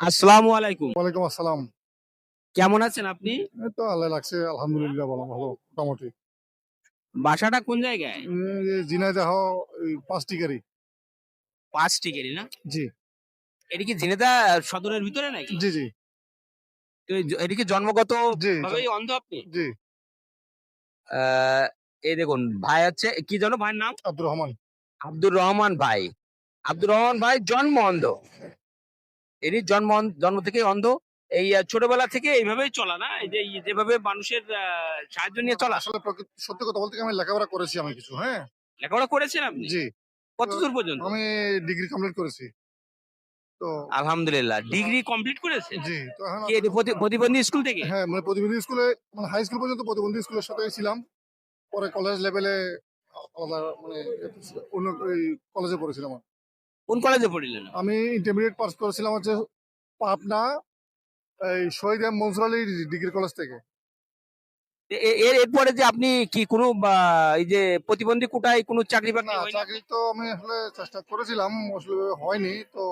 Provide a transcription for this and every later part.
আসসালামু আলাইকুম। ওয়ালাইকুম আসসালাম। কেমন আছেন আপনি? এই তো আল্লাহ লাগছে আলহামদুলিল্লাহ ভালো ভালো মোটামুটি। বাসাটা কোন জায়গায়? ঝিনাইদহ পাঁচ টিকারি পাঁচ টিকেরি না? জি। এটা কি সদরের ভিতরে নাকি? জি জি। তো এটা কি জন্মগত ভাবেই অন্ধ আপনি? জি। এই দেখুন ভাই হচ্ছে কি জানো ভাইয়ের নাম? আব্দুর রহমান। আব্দুর রহমান ভাই। আব্দুর রহমান ভাই জন্ম অন্ধ। এরই জন্ম জন্ম থেকে অন্ধ। এই ছোটবেলা থেকে এইভাবেই চলা না? এই যে যেভাবে মানুষের সাহায্য নিয়ে চলা। আসলে সত্যি কথা বলতে আমি লেখাপড়া করেছি আমি কিছু হ্যাঁ? লেখাপড়া করেছেন আপনি? জি। কত দূর পর্যন্ত? আমি ডিগ্রি কমপ্লিট করেছি। তো আলহামদুলিল্লাহ। ডিগ্রি কমপ্লিট করেছে জি তো প্রতিবন্ধী স্কুল থেকে? হ্যাঁ মানে প্রতিবন্ধী স্কুলে মানে হাই স্কুল পর্যন্ত প্রতিবন্ধী স্কুলের সাথে ছিলাম। পরে কলেজ লেভেলে আলাদা মানে অন্য কলেজে পড়েছিলাম কোন কলেজে পড়িলেন? আমি ইন্টারমিডিয়েট পাস করেছিলাম হচ্ছে পাবনা এই Shahid M Monsur Ali degree college থেকে। এর এরপরে যে আপনি কি কোনো এই যে প্রতিবন্ধী কোটায় কোনো চাকরি বাকরি না চাকরি তো আমি আসলে চেষ্টা করেছিলাম আসলে হয়নি তো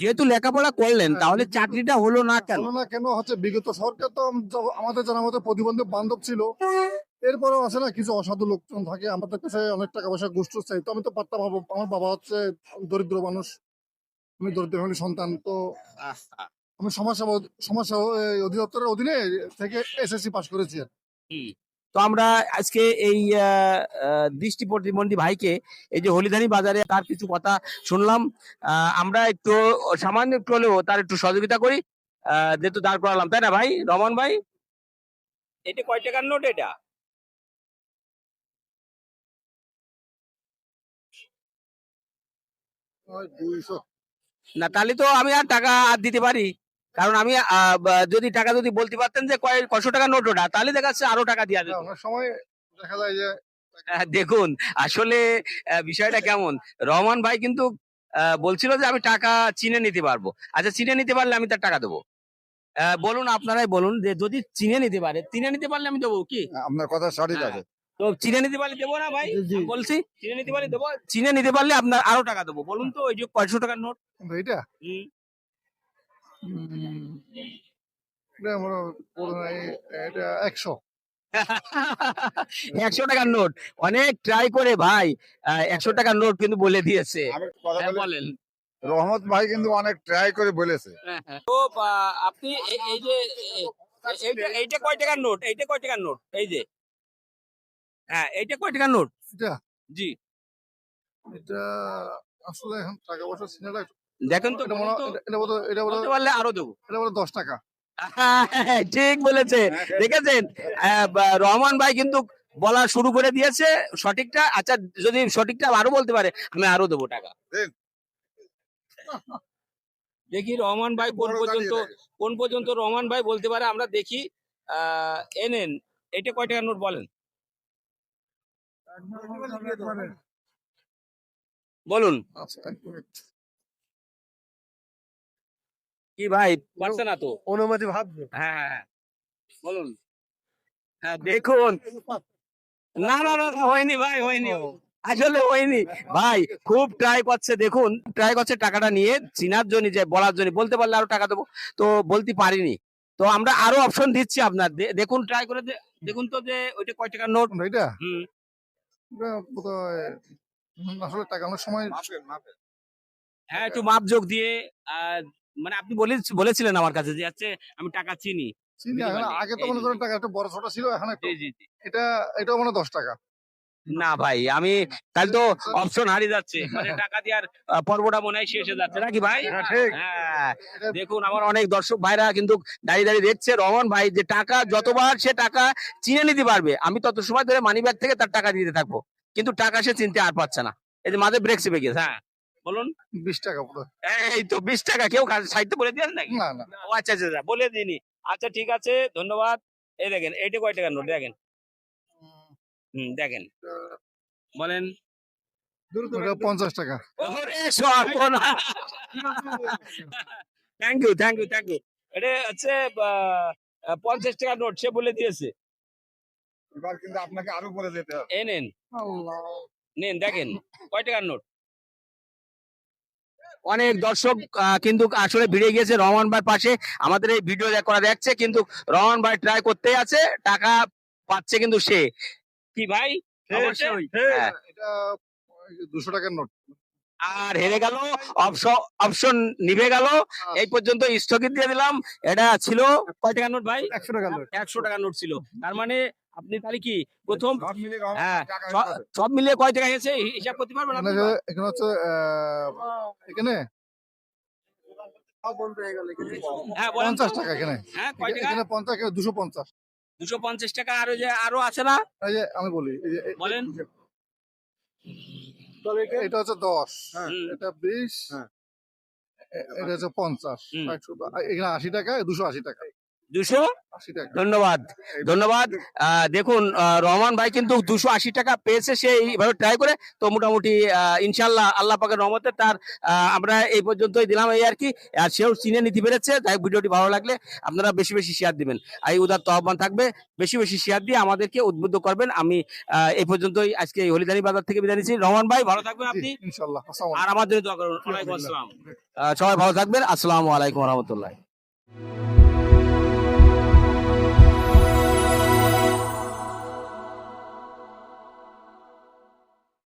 যেহেতু লেখাপড়া করলেন হ্যাঁ, তাহলে চাকরিটা হলো না কেন? হলো না কেন? হচ্ছে বিগত সরকার তো আমাদের জানার মতো প্রতিবন্ধী বান্ধব ছিল। এরপরেও আছে না কিছু অসাধু লোকজন থাকে আমাদের কাছে অনেক টাকা পয়সা গোষ্ঠ চাই তো আমি তো পারতাম আমার- আমার বাবা হচ্ছে দরিদ্র মানুষ আমি দরিদ্র ফ্যামিলির সন্তান তো আমি সমাজসেবা সমাজসেবা অধিদপ্তরের অধীনে থেকে এসএসসি পাস করেছি। তো আমরা আজকে এই দৃষ্টি প্রতিবন্ধী ভাইকে এই যে হলিধানি বাজারে তার কিছু কথা শুনলাম আহ, আমরা একটু সামান্য একটু হলেও তার একটু সহযোগিতা করি আহ, যেহেতু দাঁড় করালাম তাই না ভাই? রমন ভাই? এটা কয় টাকার নোট এটা? না তাহলে তো আমি আর টাকা আর দিতে পারি। কারণ আমি যদি টাকা যদি বলতে পারতেন যে কয় কয়শো টাকা নোট ওটা তাহলে দেখা যাচ্ছে আরও টাকা দেওয়া যেত সময় দেখা যায় যে দেখুন আসলে বিষয়টা কেমন? রহমান ভাই কিন্তু আহ, বলছিল যে আমি টাকা চিনে নিতে পারব। আচ্ছা চিনে নিতে পারলে আমি তার টাকা দেবো। আহ, বলুন আপনারাই বলুন যে যদি চিনে নিতে পারে চিনে নিতে পারলে আমি দেবো কি? আপনার কথা সঠিক হ্যাঁ। তো চিনে নিতে পারলে দেবো না ভাই? বলছি চিনে নিতে পারলে দেবো চিনে নিতে পারলে আপনার আরও টাকা দেবো। বলুন তো ওই যে কয়শো টাকার নোট। হয় একশো। একশো টাকার নোট। অনেক ট্রাই করে ভাই। একশো টাকার নোট কিন্তু বলে দিয়েছে। হ্যাঁ, বলি বলেন। রহমত ভাই কিন্তু অনেক ট্রাই করে বলেছে। তো আপনি এই যে এইটা কয় টাকার নোট? এইটা কয় টাকার নোট? এই যে হ্যাঁ এইটা কয় টাকার নোট? এটা? জি। এটা আসলে এখন টাকা পয়সা দেখেন তো এটা এটা- এটা এটা বলতে পারলে আরও দেবো। এটা দশ টাকা। হ্যাঁ, ঠিক বলেছে দেখেছেন? রহমান ভাই কিন্তু বলা শুরু করে দিয়েছে সঠিকটা। আচ্ছা যদি সঠিকটা আরও বলতে পারে আমি আরও দেবো টাকা। দেখি রহমান ভাই কোন পর্যন্ত কোন পর্যন্ত রহমান ভাই বলতে পারে আমরা দেখি। আহ এনেন এটা কয় টাকার নোট বলেন? বলুন। আচ্ছা। কি ভাই পারছে না তো? অনুমতি ভাববে হ্যাঁ হ্যাঁ, হ্যাঁ। বলুন। হ্যাঁ দেখুন। না না না হয়নি ভাই হয়নি। আসলে হয়নি। ভাই খুব ট্রাই করছে দেখুন। ট্রাই করছে টাকাটা নিয়ে চিনার জন্য যে বলার জন্য। বলতে পারলে আরও টাকা দেবো। তো বলতে পারিনি। তো আমরা আরও অপশন দিচ্ছি আপনার। দেখুন ট্রাই করে দেখুন তো যে ওইটা কয় টাকার নোট এটা হুম, আসলে টাকা অনেক সময় মাপেন, মাপেন। হ্যাঁ একটু মাপ দিয়ে আহ, মানে আপনি বলে- বলেছিলেন আমার কাছে যে হচ্ছে আমি টাকা চিনি চিনি? আগে তো মনে করেন টাকা একটু বড় ছোট ছিল এখন। এটা এটাও মানে দশ টাকা না ভাই আমি তাহলে তো অপশন হারিয়ে যাচ্ছে। মানে টাকা দেওয়ার পর্বটা মনে হয় শেষ হয়ে যাচ্ছে নাকি ভাই? হ্যাঁ, ঠিক। দেখুন আমার অনেক দর্শক ভাইরা কিন্তু দাঁড়িয়ে দাঁড়িয়ে দেখছে রহমান ভাই যে টাকা যতবার সে টাকা চিনে নিতে পারবে আমি তত সময় ধরে মানি ব্যাগ থেকে তার টাকা দিতে থাকব। কিন্তু টাকা সে চিনতে আর পাচ্ছে না। এই যে মাঝে ব্রেক চেপে গেছে। হ্যাঁ বলুন। বিশ টাকা এই তো বিশ টাকা কেউ সাহিত্য বলে দিয়েন নাকি? না না। আচ্ছা আচ্ছা আচ্ছা, বলে দিনি আচ্ছা ঠিক আছে ধন্যবাদ। এই দেখেন এইটা কয় টাকার নোট? দেখেন। হুম দেখেন। বলেন। পঞ্চাশ টাকা। Thank you thank you thank you এটা হচ্ছে আহ, আহ, পঞ্চাশ টাকার নোট সে বলে দিয়েছে। এবার কিন্তু আপনাকে আরও বলে যেতে হবে। এই নেন। নেন দেখেন কয় টাকার নোট? অনেক দর্শক কিন্তু আসলে ভিড়ে গিয়েছে রহমান ভাই পাশে। আমাদের এই ভিডিও করা দেখছে কিন্তু রহমান ভাই ট্রাই করতেই আছে টাকা পাচ্ছে কিন্তু সে। কি ভাই? অবশ্যই হ্যাঁ। এটা দুশো টাকার নোট। আর হেরে গেল অপশন নিভে গেল। এই পর্যন্ত স্থগিত দিয়ে দিলাম। এটা ছিল কয় টাকার নোট ভাই? একশো টাকার নোট। একশো টাকার নোট ছিল। তার মানে আপনি তাহলে কি প্রথম সব মিলিয়ে হ্যাঁ টাকা। সব মিলিয়ে কয় টাকা গেছে হিসাব করতে পারবেন এখানে আপনি? যে- এখানে হচ্ছে আহ, এখানে? হ্যাঁ পঞ্চাশ টাকা এখানে। হ্যাঁ টাকা? দুশো পঞ্চাশ। দুশো পঞ্চাশ টাকা আর ওই যে আরও আছে না? এই যে আমি বলি এই যে বলেন। এটা হচ্ছে দশ। হুম, এটা বিশ। হ্যাঁ। এটা হচ্ছে পঞ্চাশ। একশো এখানে আশি টাকা দুশো আশি টাকা। দুশো? ধন্যবাদ। ধন্যবাদ। দেখুন রহমান ভাই কিন্তু দুশো আশি টাকা পেয়েছে সে এইভাবে ট্রাই করে তো মোটামুটি ইনশাল্লাহ আল্লাহ পাকের রহমতে তার আমরা এই পর্যন্তই দিলাম এই আর কি। আর সেও চিনে নিতে পেরেছে তাই ভিডিওটি ভালো লাগলে আপনারা বেশি বেশি শেয়ার দিবেন। এই উদার আহ্বান থাকবে বেশি বেশি শেয়ার দিয়ে আমাদেরকে উদ্বুদ্ধ করবেন। আমি আহ, এই পর্যন্তই আজকে এই হলিদানি বাজার থেকে বিদায় নিচ্ছি। রহমান ভাই ভালো থাকবেন আপনি। আর আহ, সবাই ভালো থাকবেন। আসসালামু আলাইকুম রহমতুল্লাহ।